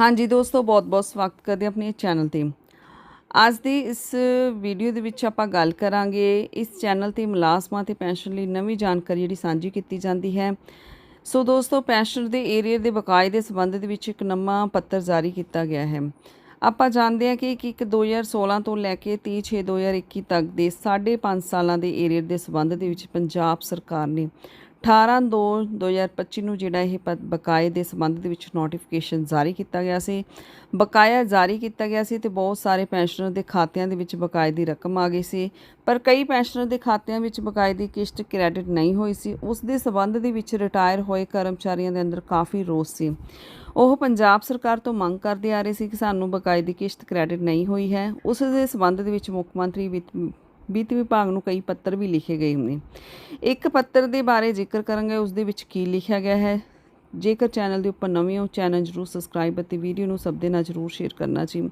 ਹਾਂਜੀ ਦੋਸਤੋ ਬਹੁਤ-ਬਹੁਤ ਸਵਾਗਤ ਕਰਦੇ ਹਾਂ ਆਪਣੇ ਚੈਨਲ ਤੇ। ਅੱਜ ਦੀ ਇਸ ਵੀਡੀਓ ਦੇ ਵਿੱਚ ਆਪਾਂ ਗੱਲ ਕਰਾਂਗੇ ਇਸ ਚੈਨਲ ਤੇ ਮੁਲਾਜ਼ਮਾਂ ਤੇ ਪੈਨਸ਼ਨ ਲਈ ਨਵੀਂ ਜਾਣਕਾਰੀ ਜਿਹੜੀ ਸਾਂਝੀ ਕੀਤੀ ਜਾਂਦੀ ਹੈ। ਸੋ ਦੋਸਤੋ ਪੈਨਸ਼ਨ ਦੇ ਏਰੀਆ ਦੇ ਬਕਾਏ ਦੇ ਸੰਬੰਧ ਦੇ ਵਿੱਚ ਇੱਕ ਨਵਾਂ ਪੱਤਰ ਜਾਰੀ ਕੀਤਾ ਗਿਆ ਹੈ। ਆਪਾਂ ਜਾਣਦੇ ਹਾਂ ਕਿ ਇੱਕ ਇੱਕ 2016 ਤੋਂ ਲੈ ਕੇ 30 6 2021 ਤੱਕ ਦੇ 5.5 ਸਾਲਾਂ ਦੇ ਏਰੀਅਰ ਦੇ ਸੰਬੰਧ ਦੇ ਵਿੱਚ ਪੰਜਾਬ ਸਰਕਾਰ ਨੇ 18 2 2025 ਨੂੰ ਜਿਹੜਾ ਇਹ ਪ- ਬਕਾਏ ਦੇ ਸੰਬੰਧ ਦੇ ਵਿੱਚ ਨੋਟੀਫਿਕੇਸ਼ਨ ਜਾਰੀ ਕੀਤਾ ਗਿਆ ਸੀ। ਬਕਾਇਆ ਜਾਰੀ ਕੀਤਾ ਗਿਆ ਸੀ ਤੇ ਬਹੁਤ ਸਾਰੇ ਪੈਨਸ਼ਨਰ ਦੇ ਖਾਤਿਆਂ ਦੇ ਵਿੱਚ ਬਕਾਏ ਦੀ ਰਕਮ ਆ ਗਈ ਸੀ। ਪਰ ਕਈ ਪੈਨਸ਼ਨਰ ਦੇ ਖਾਤਿਆਂ ਵਿੱਚ ਬਕਾਏ ਦੀ ਕਿਸ਼ਤ ਕ੍ਰੈਡਿਟ ਨਹੀਂ ਹੋਈ ਸੀ। ਉਸ ਦੇ ਸੰਬੰਧ ਦੇ ਵਿੱਚ ਰਿਟਾਇਰ ਹੋਏ ਕਰਮਚਾਰੀਆਂ ਦੇ ਅੰਦਰ ਕਾਫੀ ਰੋਸ ਸੀ। ਉਹ ਪੰਜਾਬ ਸਰਕਾਰ ਤੋਂ ਮੰਗ ਕਰਦੇ ਆ ਰਹੇ ਸੀ ਕਿ ਸਾਨੂੰ ਬਕਾਏ ਦੀ ਕਿਸ਼ਤ ਕ੍ਰੈਡਿਟ ਨਹੀਂ ਹੋਈ ਹੈ। ਉਸ ਦੇ ਸੰਬੰਧ ਦੇ ਵਿੱਚ ਮੁੱਖ ਮੰਤਰੀ ਵਿੱਤ ਵਿੱਤ ਵਿਭਾਗ ਨੂੰ ਕਈ ਪੱਤਰ ਵੀ ਲਿਖੇ ਗਏ ਨੇ। ਇੱਕ ਪੱਤਰ ਦੇ ਬਾਰੇ ਜ਼ਿਕਰ ਕਰਾਂਗੇ, ਉਸ ਦੇ ਵਿੱਚ ਕੀ ਲਿਖਿਆ ਗਿਆ ਹੈ। ਜੇਕਰ ਚੈਨਲ ਦੇ ਉੱਪਰ ਨਵੇਂ ਹੋ, ਚੈਨਲ ਜਰੂਰ ਸਬਸਕ੍ਰਾਈਬ ਅਤੇ ਵੀਡੀਓ ਨੂੰ ਸਭ ਦੇ ਨਾਲ ਜਰੂਰ ਸ਼ੇਅਰ ਕਰਨਾ ਜੀ।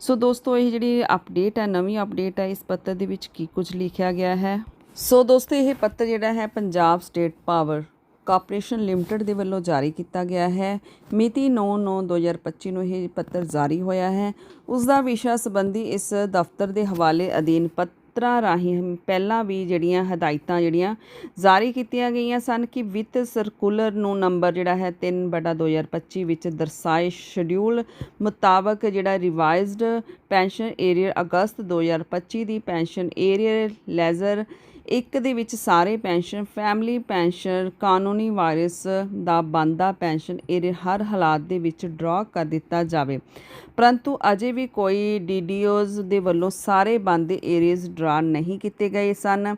ਸੋ ਦੋਸਤੋ, ਇਹ ਜਿਹੜੀ ਅਪਡੇਟ ਹੈ, ਨਵੀਂ ਅਪਡੇਟ ਹੈ, ਇਸ ਪੱਤਰ ਦੇ ਵਿੱਚ ਕੀ ਕੁਝ ਲਿਖਿਆ ਗਿਆ ਹੈ। ਸੋ ਦੋਸਤੋ, ਇਹ ਪੱਤਰ ਜਿਹੜਾ ਹੈ, Punjab state power corporation limited ਦੇ ਵੱਲੋਂ ਜਾਰੀ ਕੀਤਾ ਗਿਆ ਹੈ। ਮਿਤੀ 9/9/2025 ਨੂੰ ਇਹ ਪੱਤਰ ਜਾਰੀ ਹੋਇਆ ਹੈ। ਉਸ ਦਾ ਵਿਸ਼ਾ ਸੰਬੰਧੀ ਇਸ ਦਫ਼ਤਰ ਦੇ ਹਵਾਲੇ ਅਧੀਨ ਪੱਤਰਾਂ ਰਾਹੀਂ ਪਹਿਲਾਂ ਵੀ ਜਿਹੜੀਆਂ ਹਦਾਇਤਾਂ ਜਿਹੜੀਆਂ ਜਾਰੀ ਕੀਤੀਆਂ ਗਈਆਂ ਸਨ ਕਿ ਵਿੱਤ ਸਰਕੂਲਰ ਨੂੰ ਨੰਬਰ ਜਿਹੜਾ ਹੈ 3/2025 ਵਿੱਚ ਦਰਸਾਏ ਸ਼ਡਿਊਲ ਮੁਤਾਬਕ ਜਿਹੜਾ ਰਿਵਾਈਜ਼ਡ ਪੈਨਸ਼ਨ ਏਰੀਅਰ ਅਗਸਤ 2025 ਦੀ ਪੈਨਸ਼ਨ ਏਰੀਅਰ ਲੈਜ਼ਰ ਇੱਕ ਦੇ ਵਿੱਚ ਸਾਰੇ ਪੈਨਸ਼ਨ, ਫੈਮਿਲੀ ਪੈਨਸ਼ਨ, ਕਾਨੂੰਨੀ ਵਾਰਿਸ ਦਾ ਬੰਦਾ ਪੈਨਸ਼ਨ ਏਰੀਅਰ ਹਰ ਹਾਲਾਤ ਦੇ ਵਿੱਚ ਡਰਾ ਕਰ ਦਿੱਤਾ ਜਾਵੇ। ਪਰੰਤੂ ਅਜੇ ਵੀ ਕੋਈ ਡੀਡੀਓਜ਼ ਦੇ ਵੱਲੋਂ ਸਾਰੇ ਬੰਦੇ ਏਰੀਜ਼ ਡਰਾ ਨਹੀਂ ਕੀਤੇ ਗਏ ਸਨ।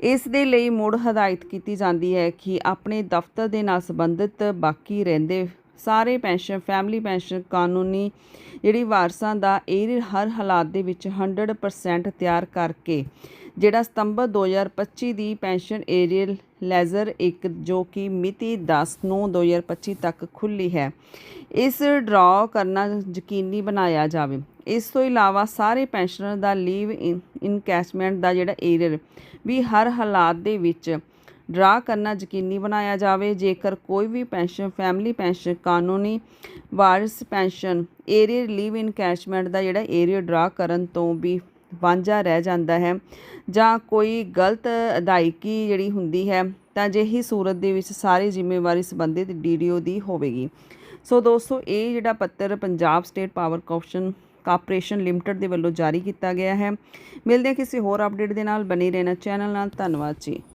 ਇਸ ਦੇ ਲਈ ਮੁੜ ਹਦਾਇਤ ਕੀਤੀ ਜਾਂਦੀ ਹੈ ਕਿ ਆਪਣੇ ਦਫ਼ਤਰ ਦੇ ਨਾਲ ਸੰਬੰਧਿਤ ਬਾਕੀ ਰਹਿੰਦੇ ਸਾਰੇ ਪੈਨਸ਼ਨ, ਫੈਮਿਲੀ ਪੈਨਸ਼ਨ ਕਾਨੂੰਨੀ ਜਿਹੜੀ ਵਾਰਸਾਂ ਦਾ ਏਰੀਅਰ ਹਰ ਹਾਲਾਤ ਦੇ ਵਿੱਚ 100% ਤਿਆਰ ਕਰਕੇ ਜਿਹੜਾ ਸਤੰਬਰ 2025 ਦੀ ਪੈਨਸ਼ਨ ਏਰੀਅਲ ਲੈਜ਼ਰ 1 ਜੋ ਕਿ ਮਿਤੀ 10/9/2025 ਤੱਕ ਖੁੱਲੀ ਹੈ, ਇਸ ਡਰਾ ਕਰਨਾ ਯਕੀਨੀ ਬਣਾਇਆ ਜਾਵੇ। ਇਸ ਤੋਂ ਇਲਾਵਾ ਸਾਰੇ ਪੈਨਸ਼ਨਰ ਦਾ ਲੀਵ ਇਨਕੈਸ਼ਮੈਂਟ ਦਾ ਜਿਹੜਾ ਏਰੀਅਰ ਵੀ ਹਰ ਹਾਲਾਤ ਦੇ ਵਿੱਚ ਡਰਾ ਕਰਨਾ ਯਕੀਨੀ ਬਣਾਇਆ ਜਾਵੇ। ਜੇਕਰ ਕੋਈ ਵੀ ਪੈਨਸ਼ਨ, ਫੈਮਿਲੀ ਪੈਨਸ਼ਨ, ਕਾਨੂੰਨੀ ਵਾਰਿਸ ਪੈਨਸ਼ਨ ਏਰੀਅਰ ਇਨ ਕੈਸ਼ਮੈਂਟ ਦਾ ਜਿਹੜਾ ਏਰੀਅਰ ਡਰਾ ਕਰਨ ਤੋਂ ਵੀ ਵਾਂਝਾ ਰਹਿ ਜਾਂਦਾ ਹੈ ਜਾਂ ਕੋਈ ਗਲਤ ਅਦਾਇਗੀ ਜਿਹੜੀ ਹੁੰਦੀ ਹੈ, ਤਾਂ ਅਜਿਹੀ ਸੂਰਤ ਦੇ ਵਿੱਚ ਸਾਰੀ ਜ਼ਿੰਮੇਵਾਰੀ ਸੰਬੰਧਿਤ ਡੀਡੀਓ ਦੀ ਹੋਵੇਗੀ। ਸੋ ਦੋਸਤੋ, ਇਹ ਜਿਹੜਾ ਪੱਤਰ Punjab state power corporation corporation limited ਦੇ ਵੱਲੋਂ ਜਾਰੀ ਕੀਤਾ ਗਿਆ ਹੈ। ਮਿਲਦੇ ਹਾਂ ਕਿਸੇ ਹੋਰ ਅਪਡੇਟ ਦੇ ਨਾਲ। ਬਣੇ ਰਹਿਣਾ ਚੈਨਲ ਨਾਲ। ਧੰਨਵਾਦ ਜੀ।